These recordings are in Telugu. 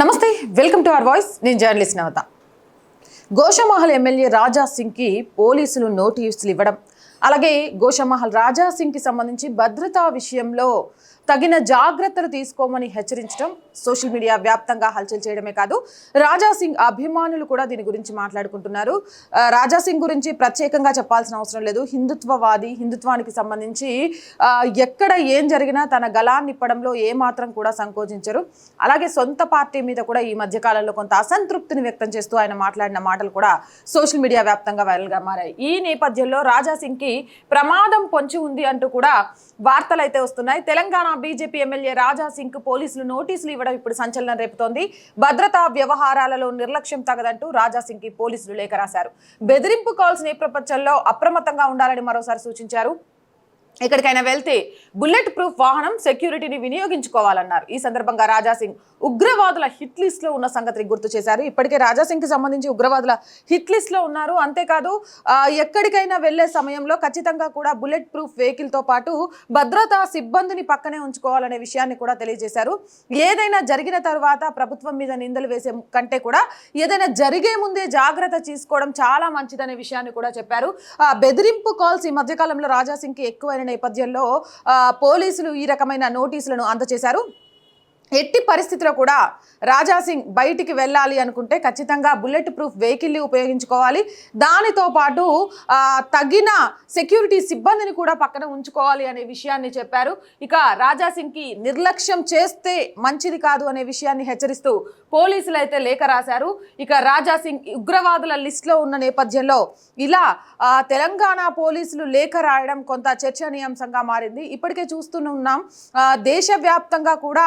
నమస్తే వెల్కమ్ టు అవర్ వాయిస్. నేను జర్నలిస్ట్ నవత. గోషమహల్ ఎమ్మెల్యే రాజా సింగ్కి పోలీసులు నోటీసులు ఇవ్వడం. అలాగే గోషమహల్ రాజా సింగ్కి సంబంధించి భద్రతా విషయంలో తగిన జాగ్రత్తలు తీసుకోమని హెచ్చరించడం సోషల్ మీడియా వ్యాప్తంగా హల్చల్ చేయడమే కాదు రాజా సింగ్ అభిమానులు కూడా దీని గురించి మాట్లాడుకుంటున్నారు. రాజాసింగ్ రాజా సింగ్ గురించి ప్రత్యేకంగా చెప్పాల్సిన అవసరం లేదు. హిందుత్వవాది హిందుత్వానికి సంబంధించి ఎక్కడ ఏం జరిగినా తన గలాన్ని ఇప్పడంలో ఏమాత్రం కూడా సంకోచించరు. అలాగే సొంత పార్టీ మీద కూడా ఈ మధ్య కాలంలో కొంత అసంతృప్తిని వ్యక్తం చేస్తూ ఆయన మాట్లాడిన మాటలు కూడా సోషల్ మీడియా వ్యాప్తంగా వైరల్గా మారాయి. ఈ నేపథ్యంలో రాజాసింగ్కి ప్రమాదం పొంచి ఉంది అంటూ కూడా వార్తలు అయితే వస్తున్నాయి. తెలంగాణ బీజేపీ ఎమ్మెల్యే రాజా సింగ్ పోలీసులు నోటీసులు ఇవ్వడం ఇప్పుడు సంచలనం రేపుతోంది. భద్రతా వ్యవహారాలలో నిర్లక్ష్యం తగదంటూ రాజాసింగ్కి పోలీసులు లేఖ రాశారు. బెదిరింపు కాల్స్ నేపథ్యంలో అప్రమత్తంగా ఉండాలని మరోసారి సూచించారు. ఎక్కడికైనా వెళ్తే బుల్లెట్ ప్రూఫ్ వాహనం సెక్యూరిటీని వినియోగించుకోవాలన్నారు. ఈ సందర్భంగా రాజా సింగ్ ఉగ్రవాదుల హిట్ లిస్ట్లో ఉన్న సంగతిని గుర్తు చేశారు. ఇప్పటికే రాజా సింగ్కి సంబంధించి ఉగ్రవాదుల హిట్ లిస్ట్లో ఉన్నారు. అంతేకాదు ఎక్కడికైనా వెళ్ళే సమయంలో ఖచ్చితంగా కూడా బుల్లెట్ ప్రూఫ్ వెహికల్తో పాటు భద్రతా సిబ్బందిని పక్కనే ఉంచుకోవాలనే విషయాన్ని కూడా తెలియజేశారు. ఏదైనా జరిగిన తర్వాత ప్రభుత్వం మీద నిందలు వేసే కంటే కూడా ఏదైనా జరిగే ముందే జాగ్రత్త తీసుకోవడం చాలా మంచిదనే విషయాన్ని కూడా చెప్పారు. బెదిరింపు కాల్స్ ఈ మధ్యకాలంలో రాజా సింగ్కి ఎక్కువైన నేపథ్యంలో ఆ, పోలీసులు ఈ రకమైన నోటీసులను అందజేశారు. ఎట్టి పరిస్థితిలో కూడా రాజా సింగ్ బయటికి వెళ్ళాలి అనుకుంటే ఖచ్చితంగా బుల్లెట్ ప్రూఫ్ వెహికల్ని ఉపయోగించుకోవాలి. దానితో పాటు తగిన సెక్యూరిటీ సిబ్బందిని కూడా పక్కన ఉంచుకోవాలి అనే విషయాన్ని చెప్పారు. ఇక రాజా సింగ్కి నిర్లక్ష్యం చేస్తే మంచిది కాదు అనే విషయాన్ని హెచ్చరిస్తూ పోలీసులు అయితే లేఖ రాశారు. ఇక రాజా సింగ్ ఉగ్రవాదుల లిస్టులో ఉన్న నేపథ్యంలో ఇలా తెలంగాణ పోలీసులు లేఖ రాయడం కొంత చర్చనీయాంశంగా మారింది. ఇప్పటికే చూస్తూనే ఉన్నాం. దేశవ్యాప్తంగా కూడా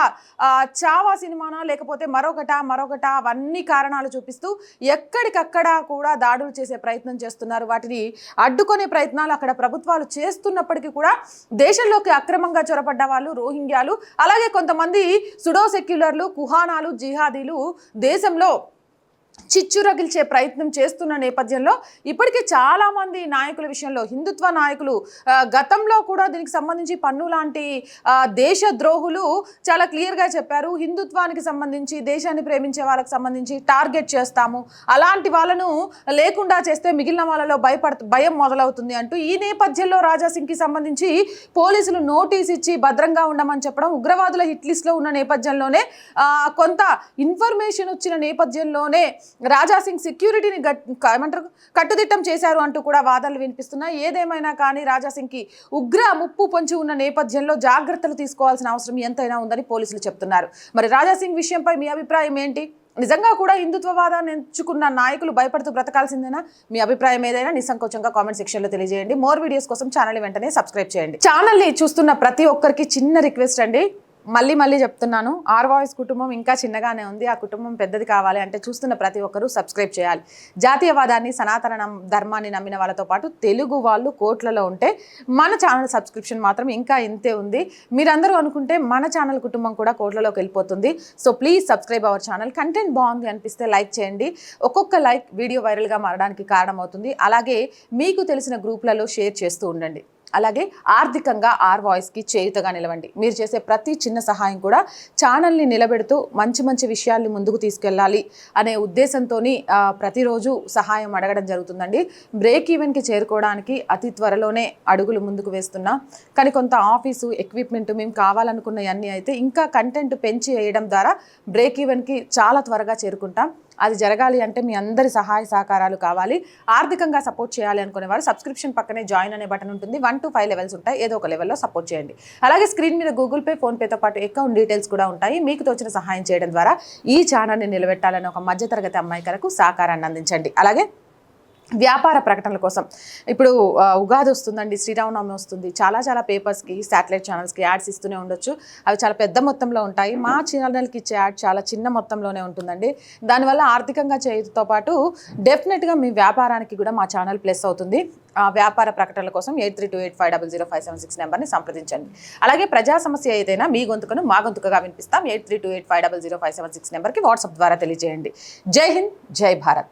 చావా సినిమానా లేకపోతే మరొకట మరొకట అవన్నీ కారణాలు చూపిస్తూ ఎక్కడికక్కడ కూడా దాడులు చేసే ప్రయత్నం చేస్తున్నారు. వాటిని అడ్డుకునే ప్రయత్నాలు అక్కడ ప్రభుత్వాలు చేస్తున్నప్పటికీ కూడా దేశంలోకి అక్రమంగా చొరబడ్డ వాళ్ళు రోహింగ్యాలు అలాగే కొంతమంది సుడో సెక్యులర్లు కుహానాలు జిహాదీలు దేశంలో చిచ్చు రగిల్చే ప్రయత్నం చేస్తున్న నేపథ్యంలో ఇప్పటికే చాలామంది నాయకుల విషయంలో హిందుత్వ నాయకులు గతంలో కూడా దీనికి సంబంధించి పన్ను లాంటి దేశ ద్రోహులు చాలా క్లియర్గా చెప్పారు. హిందుత్వానికి సంబంధించి దేశాన్ని ప్రేమించే వాళ్ళకి సంబంధించి టార్గెట్ చేస్తాము. అలాంటి వాళ్ళను లేకుండా చేస్తే మిగిలిన వాళ్ళలో భయపడ భయం మొదలవుతుంది అంటూ ఈ నేపథ్యంలో రాజా సింగ్కి సంబంధించి పోలీసులు నోటీస్ ఇచ్చి భద్రంగా ఉండమని చెప్పడం ఉగ్రవాదుల హిట్ లిస్ట్లో ఉన్న నేపథ్యంలోనే కొంత ఇన్ఫర్మేషన్ వచ్చిన నేపథ్యంలోనే రాజా సింగ్ సెక్యూరిటీని గట్ ఏమంటారు? కట్టుదిట్టం చేశారు అంటూ కూడా వాదనలు వినిపిస్తున్నాయి. ఏదేమైనా కానీ రాజాసింగ్కి ఉగ్ర ముప్పు పొంచి ఉన్న నేపథ్యంలో జాగ్రత్తలు తీసుకోవాల్సిన అవసరం ఎంతైనా ఉందని పోలీసులు చెప్తున్నారు. మరి రాజా సింగ్ విషయంపై మీ అభిప్రాయం ఏంటి? నిజంగా కూడా హిందుత్వవాదాన్ని ఎంచుకున్న నాయకులు భయపడుతూ బ్రతకాల్సిందేనా? మీ అభిప్రాయం ఏదైనా నిస్సంకోచంగా కామెంట్ సెక్షన్లో తెలియజేయండి. మోర్ వీడియోస్ కోసం ఛానల్ వెంటనే సబ్స్క్రైబ్ చేయండి. ఛానల్ని చూస్తున్న ప్రతి ఒక్కరికి చిన్న రిక్వెస్ట్ అండి. మళ్ళీ మళ్ళీ చెప్తున్నాను ఆర్ వాయిస్ కుటుంబం ఇంకా చిన్నగానే ఉంది ఆ కుటుంబం పెద్దది కావాలి అంటే చూస్తున్న ప్రతి ఒక్కరూ సబ్స్క్రైబ్ చేయాలి. జాతీయవాదాన్ని సనాతన నమ్- ధర్మాన్ని నమ్మిన వాళ్ళతో పాటు తెలుగు వాళ్ళు కోట్లలో ఉంటే మన ఛానల్ సబ్స్క్రిప్షన్ మాత్రం ఇంకా ఇంతే ఉంది. మీరందరూ అనుకుంటే మన ఛానల్ కుటుంబం కూడా కోట్లలోకి వెళ్ళిపోతుంది. So please subscribe our channel. Content బాగుంది అనిపిస్తే లైక్ చేయండి. ఒక్కొక్క లైక్ వీడియో వైరల్గా మారడానికి కారణమవుతుంది. అలాగే మీకు తెలిసిన గ్రూప్లలో షేర్ చేస్తూ ఉండండి. అలాగే ఆర్థికంగా ఆర్ వాయిస్కి చేయుతగా నిలవండి. మీరు చేసే ప్రతి చిన్న సహాయం కూడా ఛానల్ని నిలబెడుతూ మంచి మంచి విషయాల్ని ముందుకు తీసుకెళ్ళాలి అనే ఉద్దేశంతో ప్రతిరోజు సహాయం అడగడం జరుగుతుందండి. బ్రేక్ ఈవెన్కి చేరుకోవడానికి అతి త్వరలోనే అడుగులు ముందుకు వేస్తున్నా కానీ కొంత ఆఫీసు ఎక్విప్మెంట్ మేము కావాలనుకున్నవన్నీ అయితే ఇంకా కంటెంట్ పెంచి వేయడం ద్వారా బ్రేక్ ఈవెన్కి చాలా త్వరగా చేరుకుంటాం. అది జరగాలి అంటే మీ అందరి సహాయ సహకారాలు కావాలి. ఆర్థికంగా సపోర్ట్ చేయాలి అనుకునే వారు సబ్స్క్రిప్షన్ పక్కనే జాయిన్ అనే బటన్ ఉంటుంది. వన్ టు ఫైవ్ లెవెల్స్ ఉంటాయి. ఏదో ఒక లెవెల్లో సపోర్ట్ చేయండి. అలాగే స్క్రీన్ మీద గూగుల్ పే ఫోన్పేతో పాటు అకౌంట్ డీటెయిల్స్ కూడా ఉంటాయి. మీకు తోచిన సహాయం చేయడం ద్వారా ఈ ఛానల్ని నిలబెట్టాలని ఒక మధ్యతరగతి అమ్మాయికలకు సహకారాన్ని అందించండి. అలాగే వ్యాపార ప్రకటనల కోసం. ఇప్పుడు ఉగాది వస్తుందండి శ్రీరామనవమి వస్తుంది. చాలా చాలా పేపర్స్కి శాటిలైట్ ఛానల్స్కి యాడ్స్ ఇస్తూనే ఉండొచ్చు. అవి చాలా పెద్ద మొత్తంలో ఉంటాయి. మా ఛానల్కి ఇచ్చే యాడ్ చాలా చిన్న మొత్తంలోనే ఉంటుందండి. దానివల్ల ఆర్థికంగా చేయడంతో పాటు డెఫినెట్గా మీ వ్యాపారానికి కూడా మా ఛానల్ ప్లస్ అవుతుంది. ఆ వ్యాపార ప్రకటనల కోసం eight three two eight five double zero five seven six నెంబర్ని సంప్రదించండి. అలాగే ప్రజా సమస్య ఏదైనా మీ గొంతుకను మా గొంతుకగా వినిపిస్తాం. Eight three two eight five double zero five seven six నెంబర్కి వాట్సాప్ ద్వారా తెలియజేయండి. జై హింద్ జై భారత్.